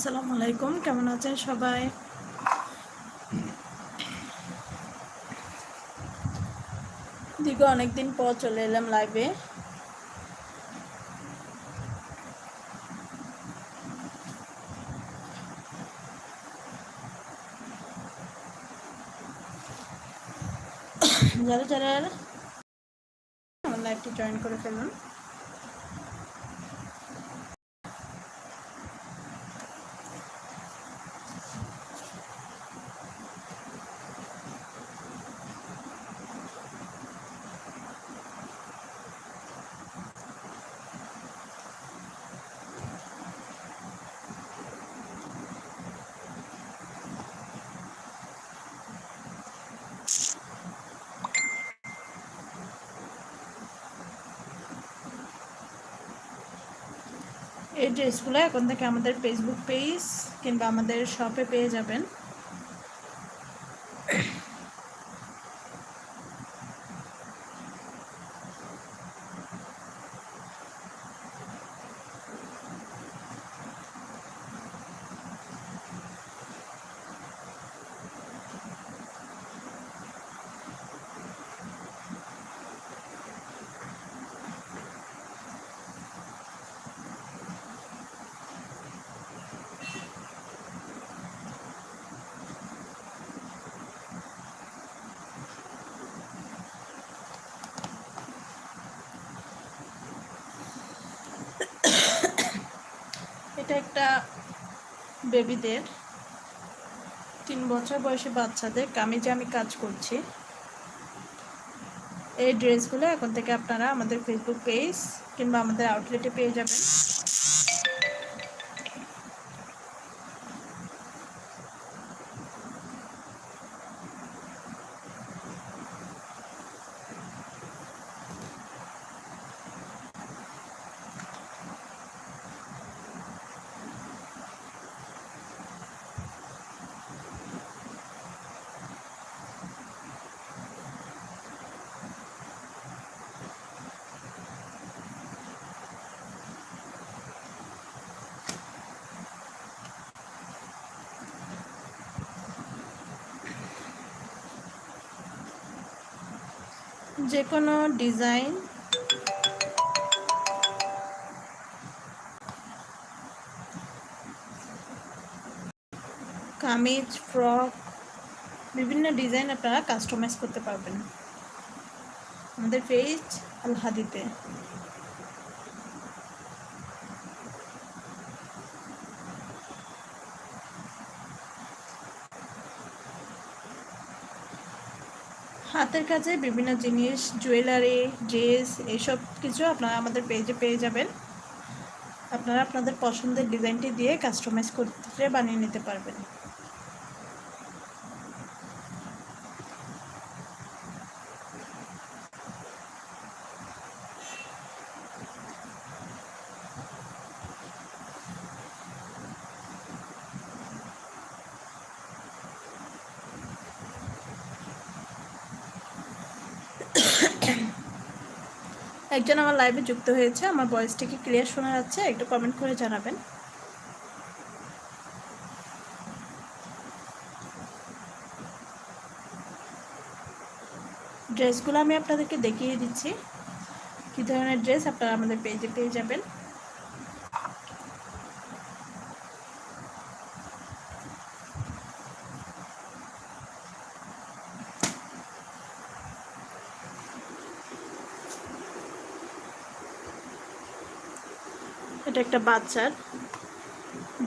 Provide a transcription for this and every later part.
আসসালামু আলাইকুম, কেমন আছেন সবাই? দীর্ঘ অনেকদিন পর চলে এলাম লাইভে যারা যারা লাইভটি জয়েন করে ফেলুন। এই ড্রেসগুলো এখন থেকে আমাদের ফেসবুক পেজ কিংবা আমাদের শপে পেয়ে যাবেন। এটা একটা বেবিদের তিন বছর বয়সী বাচ্চাদের কামিজে আমি কাজ করছি। এই ড্রেসগুলো এখন থেকে আপনারা আমাদের ফেসবুক পেজ কিংবা আমাদের আউটলেটে পেয়ে যাবেন। যে কোনো ডিজাইন। কামিজ ফ্রক বিভিন্ন ডিজাইন আপনারা কাস্টমাইজ করতে পারবেন। আমাদের পেজ আলহাদিতে হাতের কাজে বিভিন্ন জিনিস জুয়েলারি ড্রেস এইসব কিছু আপনারা আমাদের পেজে পেয়ে যাবেন। আপনারা আপনাদের পছন্দের ডিজাইনটি দিয়ে কাস্টমাইজ করতে বানিয়ে নিতে পারবেন। একজন আমার লাইভে যুক্ত হয়েছে, আমার ভয়েসটা কি ক্লিয়ার শোনা যাচ্ছে, একটু কমেন্ট করে জানাবেন। ড্রেসগুলো আমি আপনাদেরকে দেখিয়ে দিচ্ছি। কী ধরনের ড্রেস আপনারা আমাদের পেজে পেয়ে যাবেন। এটা একটা বাচ্চার,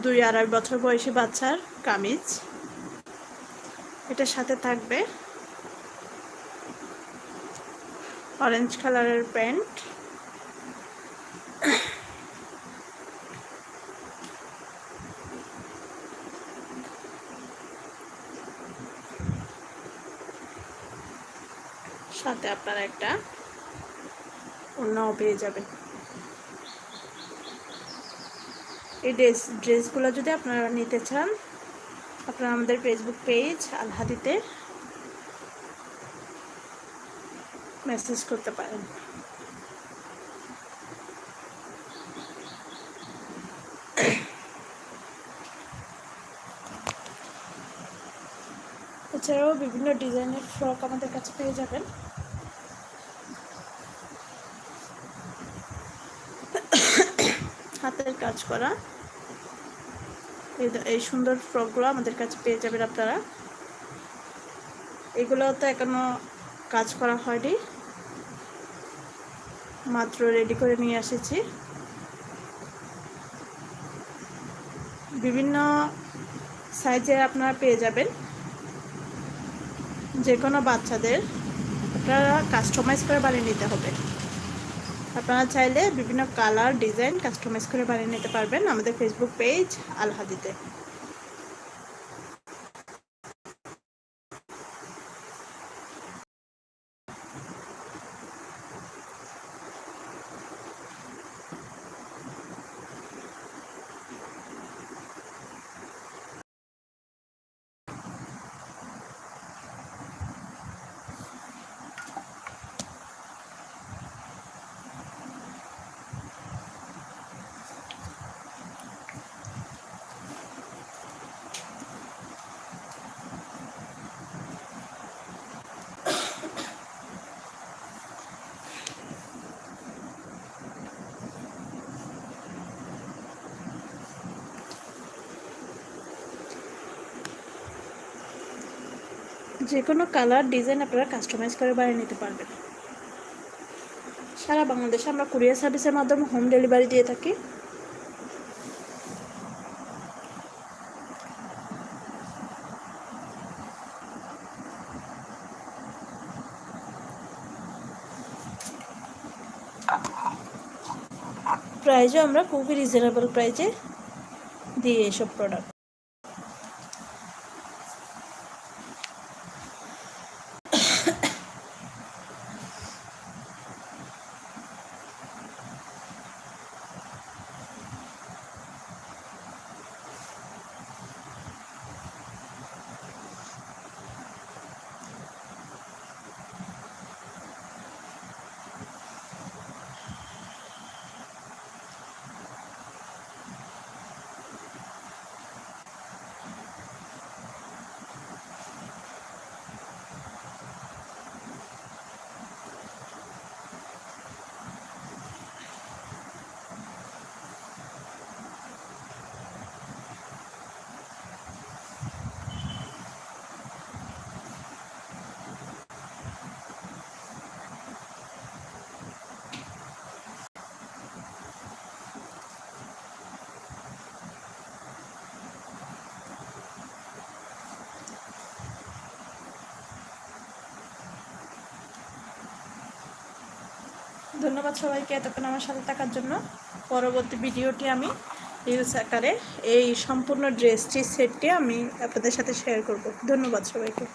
দুই আড়াই বছর বয়সী বাচ্চার কামিজ। এটার সাথে থাকবে অরেঞ্জ কালারের প্যান্ট। সাথে আপনারা একটা অন্যও পেয়ে যাবেন। এই ড্রেস ড্রেসগুলো যদি আপনারা নিতে চান, আপনারা আমাদের ফেসবুক পেজ আলহাদিতে মেসেজ করতে পারেন। এছাড়াও বিভিন্ন ডিজাইনের ফ্রক আমাদের কাছে পেয়ে যাবেন। কাজ করা। এই সুন্দর ফ্রকগুলো আমাদের কাছে পেয়ে যাবেন আপনারা। এগুলো তো এখনও কাজ করা হয়নি। মাত্র রেডি করে নিয়ে এসেছি। বিভিন্ন সাইজে আপনারা পেয়ে যাবেন। যে কোনো বাচ্চাদের। আপনারা কাস্টমাইজ করে বানিয়ে নিতে হবে। আপনারা চাইলে বিভিন্ন কালার ডিজাইন কাস্টমাইজ করে বানিয়ে নিতে পারবেন আমাদের ফেসবুক পেজ আলহাদিতে যে কোনো কালার, ডিজাইন আপনারা কাস্টমাইজ করে বানিয়ে নিতে পারবেন। সারা বাংলাদেশে আমরা কুরিয়ার সার্ভিসের মাধ্যমে হোম ডেলিভারি দিয়ে থাকি। প্রাইজও আমরা খুবই রিজনেবল প্রাইজে দিই এসব প্রোডাক্ট ধন্যবাদ সবাইকে এতক্ষণ আমার সাথে থাকার জন্য। পরবর্তী ভিডিওটি আমি রিলস আকারে এই সম্পূর্ণ ড্রেসটি সেটটি আমি আপনাদের সাথে শেয়ার করব। ধন্যবাদ সবাইকে।